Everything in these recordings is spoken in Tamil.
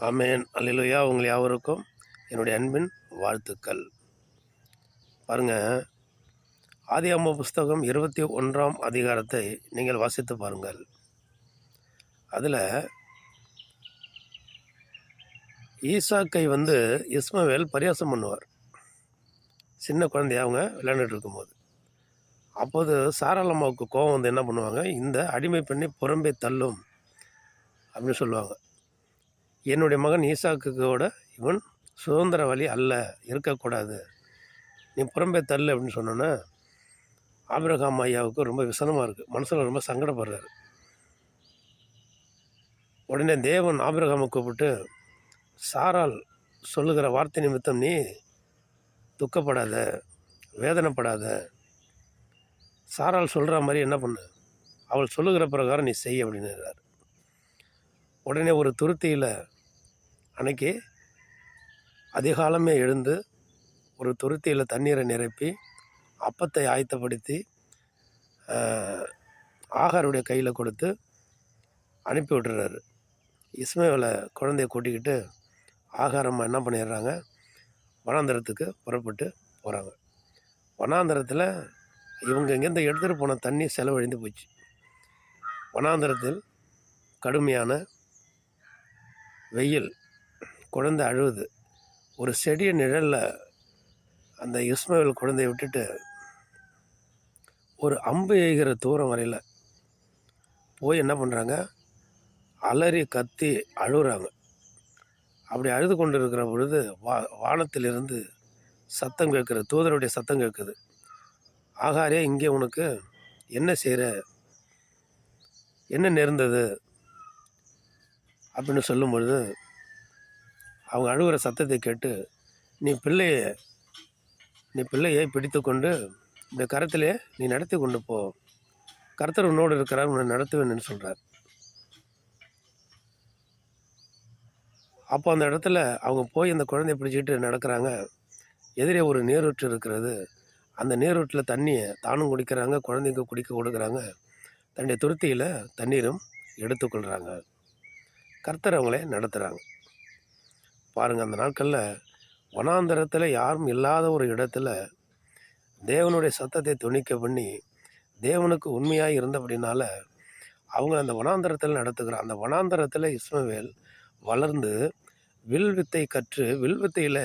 அமேன் அல்லேலூயா. உங்கள் யாவருக்கும் என்னுடைய அன்பின் வாழ்த்துக்கள். பாருங்க ஆதியாம புஸ்தகம் இருபத்தி ஒன்றாம் அதிகாரத்தை நீங்கள் வாசித்து பாருங்கள். அதில் ஈசாக்கை வந்து இஸ்மவேல் பரியாசம் பண்ணுவார். சின்ன குழந்தைய அவங்க விளையாண்டுட்டு இருக்கும்போது. அப்போது சாராளம்மாவுக்கு கோபம் வந்து என்ன பண்ணுவாங்க? இந்த அடிமை பெண்ணை புறம்பே தள்ளும் அப்படின்னு சொல்லுவாங்க. என்னுடைய மகன் ஈசாக்குக்கோட இவன் சுதந்திர வழி அல்ல இருக்கக்கூடாது. நீ புறம்பே தள்ளு அப்படின்னு சொன்னோன்னா ஆபிரகாம் ஐயாவுக்கு ரொம்ப விசனமாக இருக்குது மனசில் ரொம்ப சங்கடப்படுறாரு. உடனே தேவன் ஆபிரகாமை கூப்பிட்டு சாரால் சொல்லுகிற வார்த்தை நிமித்தம் நீ துக்கப்படாத வேதனைப்படாத. சாரால் சொல்கிற மாதிரி என்ன பண்ணு? அவள் சொல்லுகிற பிரகாரம் நீ செய் அப்படின்னுறாரு. உடனே ஒரு துருத்தியில் அன்னைக்கு அதிகாலமே எழுந்து ஒரு துருத்தியில் தண்ணீரை நிரப்பி அப்பத்தை ஆயத்தப்படுத்தி ஆகாருடைய கையில் கொடுத்து அனுப்பி விட்டுறாரு. இஸ்மேவலை குழந்தைய கூட்டிக்கிட்டு ஆகாரம்மா என்ன பண்ணிடுறாங்க? வனாந்தரத்துக்கு புறப்பட்டு போகிறாங்க வனாந்தரத்தில் இவங்க இங்கேருந்து எடுத்துகிட்டு போன தண்ணி செலவழிந்து போச்சு. வனாந்தரத்தில் கடுமையான வெயில் குழந்தை அழுவுது. ஒரு செடிய நிழலில் அந்த இஸ்மவேல் குழந்தைய விட்டுட்டு ஒரு அம்பு எய்கிற தூரம் வரையில் போய் என்ன பண்ணுறாங்க அலறி கத்தி அழுகுறாங்க அப்படி அழுது கொண்டு இருக்கிற பொழுது வா வானத்திலிருந்து சத்தம் கேட்குற தூதருடைய சத்தம் கேட்குது. ஆகாரே இங்கே உனக்கு என்ன செய்கிற என்ன நேர்ந்தது? அப்படின்னு சொல்லும் பொழுது அவங்க அழுகிற சத்தத்தை கேட்டு நீ பிள்ளையை நீ பிள்ளையை பிடித்து கொண்டு இந்த கரத்திலே நீ நடத்தி கொண்டு போ. கர்த்தர் உன்னோடு இருக்கிறார் உன்னை நடத்துவேன்னு சொல்கிறார் அப்போ அந்த இடத்துல அவங்க போய் அந்த குழந்தைய பிடிச்சிக்கிட்டு நடக்கிறாங்க. எதிரே ஒரு நீரூற்று இருக்கிறது. அந்த நீரூற்றில் தண்ணியை தானும் குடிக்கிறாங்க குழந்தைங்க குடிக்க கொடுக்குறாங்க. தன்னுடைய துருத்தியில் தண்ணீரும் எடுத்துக்கொள்கிறாங்க கர்த்தர் அவங்களே நடத்துகிறாங்க பாருங்கள் அந்த நாட்களில் வனாந்தரத்தில் யாரும் இல்லாத ஒரு இடத்துல தேவனுடைய சத்தத்தை துணிக்க பண்ணி தேவனுக்கு உண்மையாக இருந்தபடினால அவங்க அந்த வனாந்தரத்தில் நடத்துகிற அந்த வனாந்தரத்தில் இஸ்மவேல் வளர்ந்து வில் வித்தை கற்று வில் வித்தையில்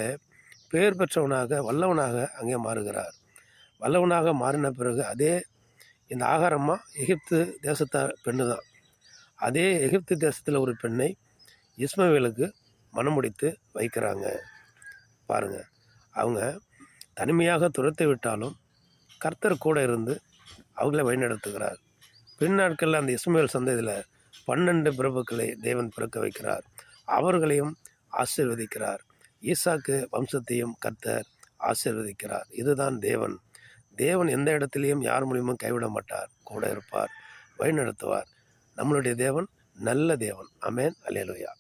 பேர் பெற்றவனாக வல்லவனாக அங்கே மாறுகிறார். வல்லவனாக மாறின பிறகு அதே இந்த ஆகாரம்மா எகிப்து தேசத்த பெண்ணு தான் அதே எகிப்து தேசத்தில் ஒரு பெண்ணை இஸ்மவேலுக்கு மணமுடித்து வைக்கிறாங்க. பாருங்க. அவங்க தனிமையாக துரத்தி விட்டாலும் கர்த்தர் கூட இருந்து அவங்கள வழிநடத்துகிறார். பின் நாட்களில் அந்த இஸ்மேல் சந்ததியில் பன்னெண்டு பிரபுக்களை தேவன் பிறக்க வைக்கிறார். அவர்களையும் ஆசிர்வதிக்கிறார். ஈசாக்கு வம்சத்தையும் கர்த்தர் ஆசிர்வதிக்கிறார். இதுதான் தேவன். தேவன் எந்த இடத்துலையும் யார் மூலியமும் கைவிட மாட்டார். கூட இருப்பார். வழிநடத்துவார். நம்மளுடைய தேவன் நல்ல தேவன். அமேன் அலேலுயா